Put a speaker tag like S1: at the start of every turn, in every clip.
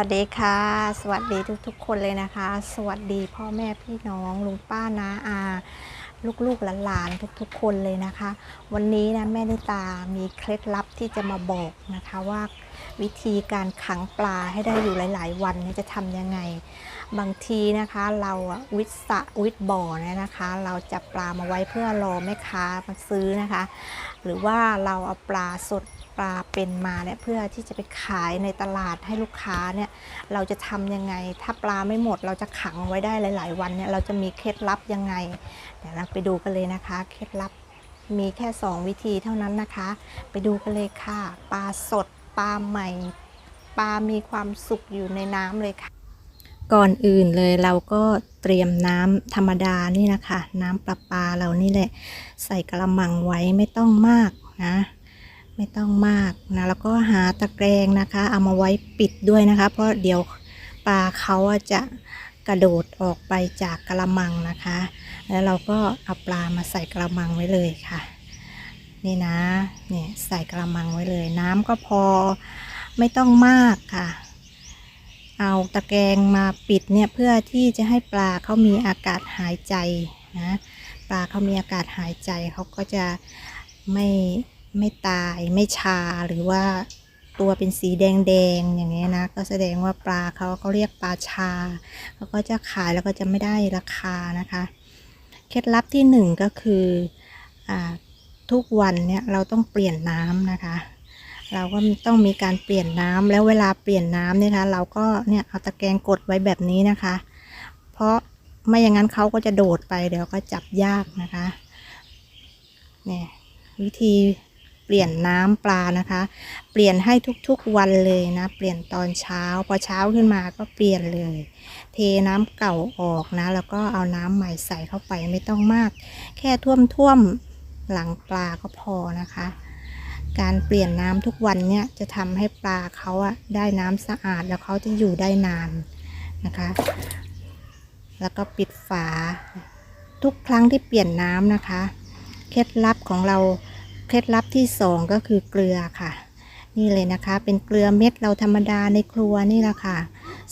S1: วัสดีค่ะ สวัสดีทุกๆ คนเลยนะคะ สวัสดีพ่อแม่พี่น้องลุงป้าน้าอาลูกๆหลานๆทุกๆ คนเลยนะคะ วันนี้นะแม่นิตามีเคล็ดลับที่จะมาบอกนะคะว่าวิธีการขังปลาให้ได้อยู่หลาย ๆ วันนี่จะทำยังไง บางทีนะคะเราวิทย์สะวิทบ่อเนี่ยนะคะ เราจับปลามาไว้เพื่อรอแม่ค้ามาซื้อนะคะ หรือว่าเราเอาปลาสด ปลาเป็นมาเนี่ยเพื่อที่จะไปขายในตลาดให้ลูกค้าเนี่ยเราจะทำยังไง ถ้าปลาไม่หมดเราจะขังไว้ได้หลาย ๆ วันเนี่ยเราจะมีเคล็ดลับยังไง เดี๋ยวเราไปดูกันเลยนะคะ เคล็ดลับมีแค่ 2 วิธีเท่านั้นนะคะ ไปดูกันเลยค่ะ ปลาสดปลาใหม่ปลามีความสุขอยู่ในน้ำเลยค่ะ ก่อนอื่นเลยเราก็เตรียมน้ำธรรมดานี่นะคะ น้ำประปาเรานี่แหละ ใส่กระมังไว้ไม่ต้องมากนะ ไม่ต้องมากนะแล้วก็หาตะแกรงนะคะ เอามาไว้ปิดด้วยนะคะ เพราะเดี๋ยวปลาเขาจะกระโดดออกไปจากกระมังนะคะ แล้วเราก็เอาปลามาใส่กระมังไว้เลยค่ะ นี่นะเนี่ยใส่กระมังไว้เลย น้ำก็พอไม่ต้องมากค่ะ เอาตะแกรงมาปิดเนี่ยเพื่อที่จะให้ปลาเขามีอากาศหายใจนะปลาเขามีอากาศหายใจเขาก็จะไม่ ไม่ตายไม่ชาหรือว่าตัวเป็นสีแดงๆอย่างเงี้ยนะก็แสดงว่าปลาเขาเขาเรียกปลาชาเขาก็จะขายแล้วก็จะไม่ได้ราคานะคะ เคล็ดลับที่หนึ่งก็คืออทุกวันเนี่ยเราต้องเปลี่ยนน้ำนะคะ เราก็ต้องมีการเปลี่ยนน้ำแล้วเวลาเปลี่ยนน้ำเนี่ยนะคะเราก็เนี่ยเอาตะแกรงกดไว้แบบนี้นะคะ เพราะไม่อย่างนั้นเขาก็จะโดดไปเดี๋ยวก็จับยากนะคะเนี่ยวิธี เปลี่ยนน้ำปลานะคะ เปลี่ยนให้ทุกๆวันเลยนะ เปลี่ยนตอนเช้า พอเช้าขึ้นมาก็เปลี่ยนเลย เทน้ำเก่าออกนะ แล้วก็เอาน้ำใหม่ใส่เข้าไปไม่ต้องมาก แค่ท่วมๆหลังปลาก็พอนะคะ การเปลี่ยนน้ำทุกวันเนี่ยจะทำให้ปลาเขาอะได้น้ำสะอาดแล้วเขาจะอยู่ได้นานนะคะ แล้วก็ปิดฝาทุกครั้งที่เปลี่ยนน้ำนะคะ เคล็ดลับของเรา เคล็ดลับที่สองก็คือเกลือค่ะ นี่เลยนะคะ เป็นเกลือเม็ดเราธรรมดาในครัวนี่แหละค่ะ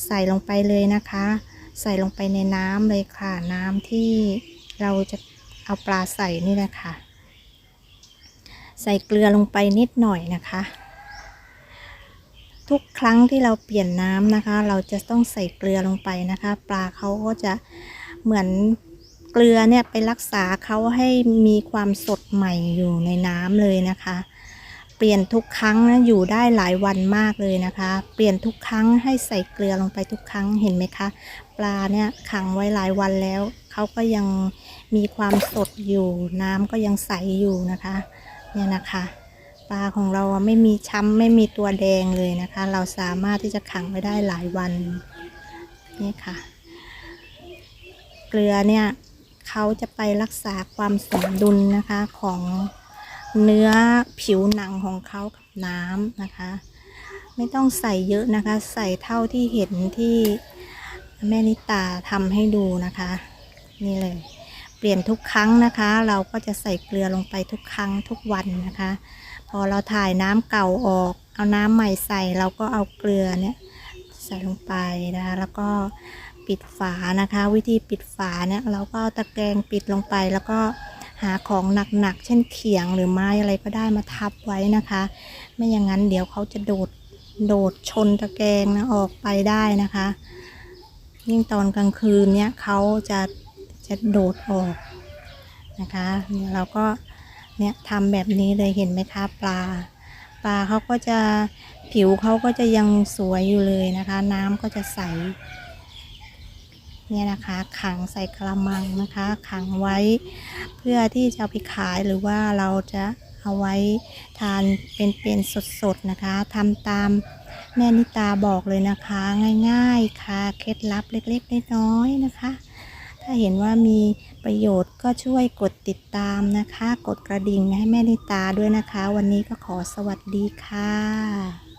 S1: ใส่ลงไปเลยนะคะ ใส่ลงไปในน้ำเลยค่ะ น้ำที่เราจะเอาปลาใส่นี่แหละค่ะ ใส่เกลือลงไปนิดหน่อยนะคะ ทุกครั้งที่เราเปลี่ยนน้ำนะคะ เราจะต้องใส่เกลือลงไปนะคะ ปลาเขาก็จะเหมือน เกลือเนี่ยไปรักษาเขาให้มีความสดใหม่อยู่ในน้ำเลยนะคะ เปลี่ยนทุกครั้งนะอยู่ได้หลายวันมากเลยนะคะ เปลี่ยนทุกครั้งให้ใส่เกลือลงไปทุกครั้งเห็นไหมคะ ปลาเนี่ยขังไว้หลายวันแล้วเขาก็ยังมีความสดอยู่ น้ำก็ยังใสอยู่นะคะเนี่ยนะคะปลาของเราไม่มีช้ำไม่มีตัวแดงเลยนะคะ เราสามารถที่จะขังไว้ได้หลายวันนี่ค่ะ เกลือเนี่ย เขาจะไปรักษาความสมดุลนะคะของเนื้อผิวหนังของเขากับน้ำนะคะ ไม่ต้องใส่เยอะนะคะ ใส่เท่าที่เห็นที่แม่นิตาทำให้ดูนะคะ นี่เลย เปลี่ยนทุกครั้งนะคะ เราก็จะใส่เกลือลงไปทุกครั้งทุกวันนะคะ พอเราถ่ายน้ำเก่าออก เอาน้ำใหม่ใส่เราก็เอาเกลือเนี่ยใส่ลงไปนะคะแล้วก็ ปิดฝานะคะ วิธีปิดฝาเนี่ยเราก็เอาตะแกรงปิดลงไป แล้วก็หาของหนักๆ เช่นเขียงหรือไม้อะไรก็ได้มาทับไว้นะคะ ไม่อย่างนั้นเดี๋ยวเขาจะโดดโดดชนตะแกรงนะออกไปได้นะคะ ยิ่งตอนกลางคืนเนี่ยเขาจะจะโดดออกนะคะเนี่ยเราก็เนี่ยทำแบบนี้เลยเห็นไหมคะปลา ปลาเขาก็จะผิวเขาก็จะยังสวยอยู่เลยนะคะ น้ำก็จะใส เนี่ยนะคะขังใส่กระมังนะคะขังไว้ เพื่อที่จะไปขายหรือว่าเราจะเอาไว้ทานเป็นๆสดๆนะคะทำตามแม่นิตาบอกเลยนะคะ ง่ายๆค่ะเคล็ดลับเล็กๆน้อยๆนะคะ ถ้าเห็นว่ามีประโยชน์ก็ช่วยกดติดตามนะคะ กดกระดิ่งให้แม่นิตาด้วยนะคะ วันนี้ก็ขอสวัสดีค่ะ